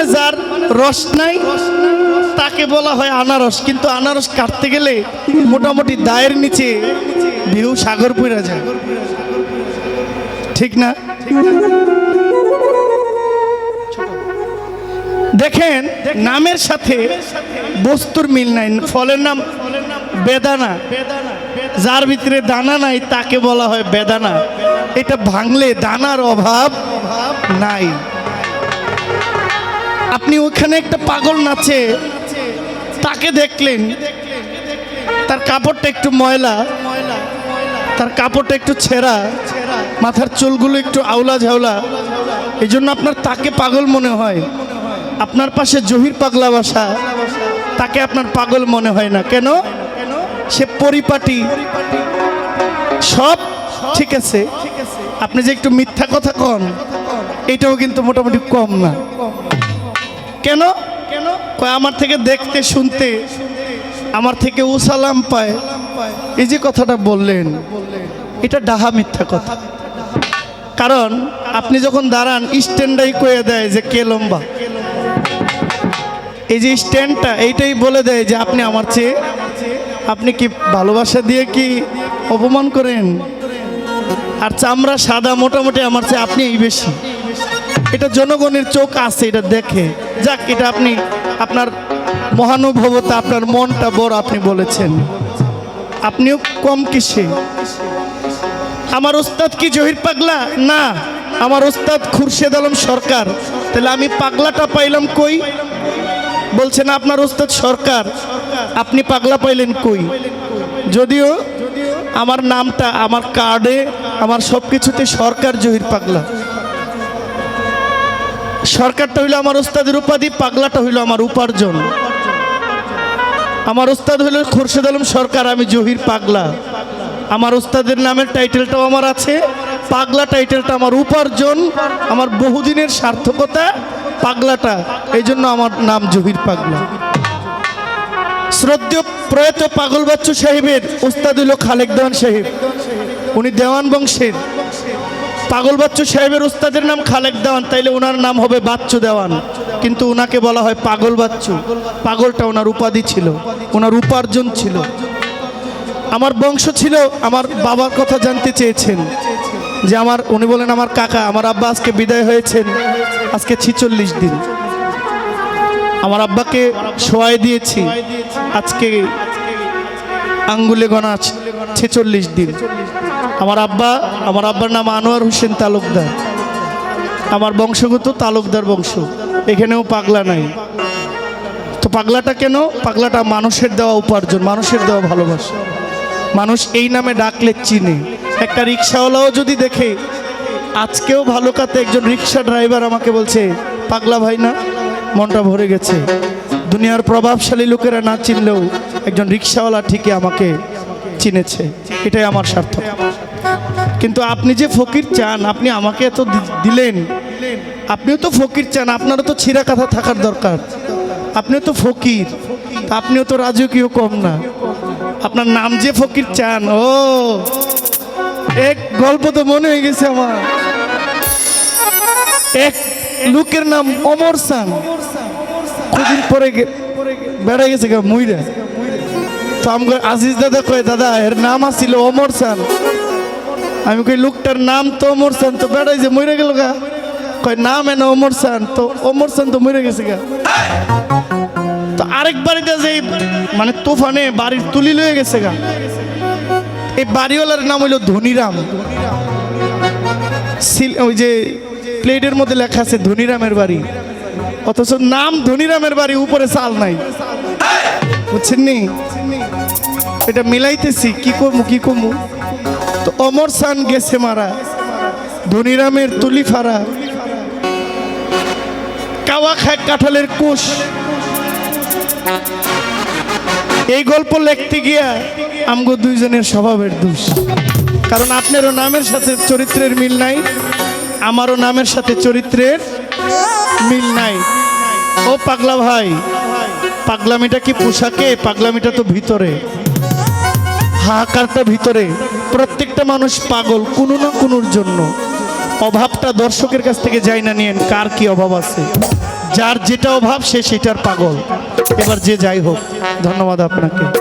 মানে যার রস নাই, তাকে বলা হয় আনারস, কিন্তু আনারস কাটতে গেলে মোটামুটি দায়ের নিচে ভিউ সাগর পড়া যায়। ঠিক না? দেখেন, নামের সাথে বস্তুর মিল নাই, ফলের নাম বেদানা, যার ভিতরে দানা নাই, তাকে বলা হয় বেদানা। এটা ভাঙলে দানার অভাব নাই। আপনি ওখানে একটা পাগল নাচে। তাকে দেখলেন। তার কাপড়টা একটু ময়লা। তার কাপড়টা একটু ছেঁড়া। মাথার চুলগুলো একটু আউলা ঝাউলা। এই জন্য আপনার তাকে পাগল মনে হয়। আপনার পাশে জহির পাগলা বাসা। তাকে আপনার পাগল মনে হয় না। কেন? সে পরিপাটি। সব ঠিক আছে। আপনি যে একটু মিথ্যা কথা কন, এটাও কিন্তু মোটামুটি কম না। কেন? কেন আমার থেকে দেখতে, শুনতে, আমার থেকে উসালাম পায়। এই যে কথাটা বললেন, এটা ডাহা মিথ্যা কথা। কারণ আপনি যখন দাঁড়ান স্ট্যান্ডাই কয়ে দেয় যে কে লম্বা। এই যে স্ট্যান্ডটা, এইটাই বলে দেয় যে আপনি আমার চেয়ে, আপনি কি ভালোবাসা দিয়ে কি অপমান করেন? আর চামড়া সাদা মোটামুটি আমার চেয়ে আপনি এই বেশি। এটা জনগণের চোখ আছে, এটা দেখে। যাক, এটা আপনি, আপনার মহানুভবতা, আপনার মনটা বড় আপনি বলেছেন। আপনিও কম কিসে? আমার ওস্তাদ কি জহির পাগলা? না, আমার ওস্তাদ খুরশেদ আলম সরকার। তাহলে আমি পাগলাটা পাইলাম কই? বলছেন আপনার ওস্তাদ সরকার। আপনি পাগলা পাইলেন কই? যদিও আমার নামটা, আমার কার্ডে আমার সব কিছুতে সরকার জহির পাগলা। সরকারটা হইল আমার ওস্তাদের উপাধি, পাগলাটা হইল আমার উপার্জন। আমার ওস্তাদ হইল খুরশেদ আলম সরকার, আমি জহির পাগলা। আমার ওস্তাদের নামের টাইটেলটাও আমার আছে, পাগলা টাইটেলটা আমার উপার্জন, আমার বহুদিনের সার্থকতা পাগলাটা এই জন্য আমার নাম জহির পাগলা। শ্রদ্ধেয় প্রয়াত পাগল বাচ্চু সাহেবের উস্তাদ হইল খালেক দেওয়ান সাহেব। উনি দেওয়ান বংশের। পাগল বাচ্চু সাহেবের উস্তাদের নাম খালেক দেওয়ান, তাইলে ওনার নাম হবে বাচ্চু দেওয়ান। কিন্তু ওনাকে বলা হয় পাগল বাচ্চু। পাগলটা ওনার উপাধি ছিল ওনার উপার্জন ছিল। আমার বংশ ছিল, আমার বাবার কথা জানতে চেয়েছেন যে আমার, উনি বলেন, আমার কাকা, আমার আব্বা আজকে বিদায় হয়েছেন, আজকে ছিচল্লিশ দিন। আমার আব্বাকে শোয়াই দিয়েছি, আজকে আঙ্গুলে গণা ছেচল্লিশ দিন। আমার আব্বা, আমার আব্বার নাম আনোয়ার হোসেন তালুকদার। আমার বংশগত তালুকদার বংশ। এখানেও পাগলা নাই। তো পাগলাটা কেন? পাগলাটা মানুষের দেওয়া উপার্জন, মানুষের দেওয়া ভালোবাসা। মানুষ এই নামে ডাকলে চিনে। একটা রিক্সাওয়ালাও যদি দেখে, আজকেও ভালো কাতে একজন রিক্সা ড্রাইভার আমাকে বলছে, পাগলা ভাই না, মনটা ভরে গেছে। দুনিয়ার প্রভাবশালী লোকেরা না চিনলেও একজন রিক্সাওয়ালা ঠিকই আমাকে চিনেছে। এটাই আমার স্বার্থ কিন্তু আপনি যে ফকির চান, আপনি আমাকে এত দিলেন। আপনিও তো ফকির চান, আপনারও তো ছিঁড়া কথা থাকার দরকার। আপনিও তো ফকির আপনিও তো রাজকীয় কম না। আপনার নাম যে ফকির চান, ও, এক গল্প তো মনে হয়ে গেছে আমার। এক লোকের নাম অমর সান। কদিন পরে বেড়া গেছে মুইরা। তো আমাকে আজিজ দাদা কয়, দাদা, এর নাম আসছিল অমর সান। আমি কই, লোকটার নাম তো অমর সান তো বেড়াই যে মরে গেল গা। কয়, নাম এনে অমর সান তো অমর সান তো মরে গেছে গা। তো আরেক বাড়িতে যে মানে তুফানে বাড়ির তুলি লয়ে গেছে গা। এই বাড়িওয়ালার নাম হইল ধনিরাম। ওই যে প্লেটের মধ্যে লেখা আছে ধনিরামের বাড়ি। অথচ নাম ধনিরামের বাড়ি, উপরে চাল নাই। বুঝছেন নি? এটা মিলাইতেছি, কি করব কি করব? তো অমর সান গেছে মারা। ধনিরামের তুলি ফারা। কাওয়া খায় কাঁঠালের কুশ। এই গল্প লিখতে গিয়া আমগো দুইজনের স্বভাবের দোষ। কারণ আপনারও নামের সাথে চরিত্রের মিল নাই, আমারও নামের সাথে চরিত্রের মিল নাই। ও পাগলা ভাই, পাগলামিটা কি পোশাকে? পাগলামিটা তো ভিতরে। হাহাকারটা ভিতরে। প্রত্যেকটা মানুষ পাগল, কোনো না কোনোর জন্য। অভাবটা দর্শকের কাছ থেকে যাই না নিয়েন, কার কি অভাব আছে? যার যেটা অভাব, সে সেটার পাগল। এবার যে যাই হোক, ধন্যবাদ আপনাকে।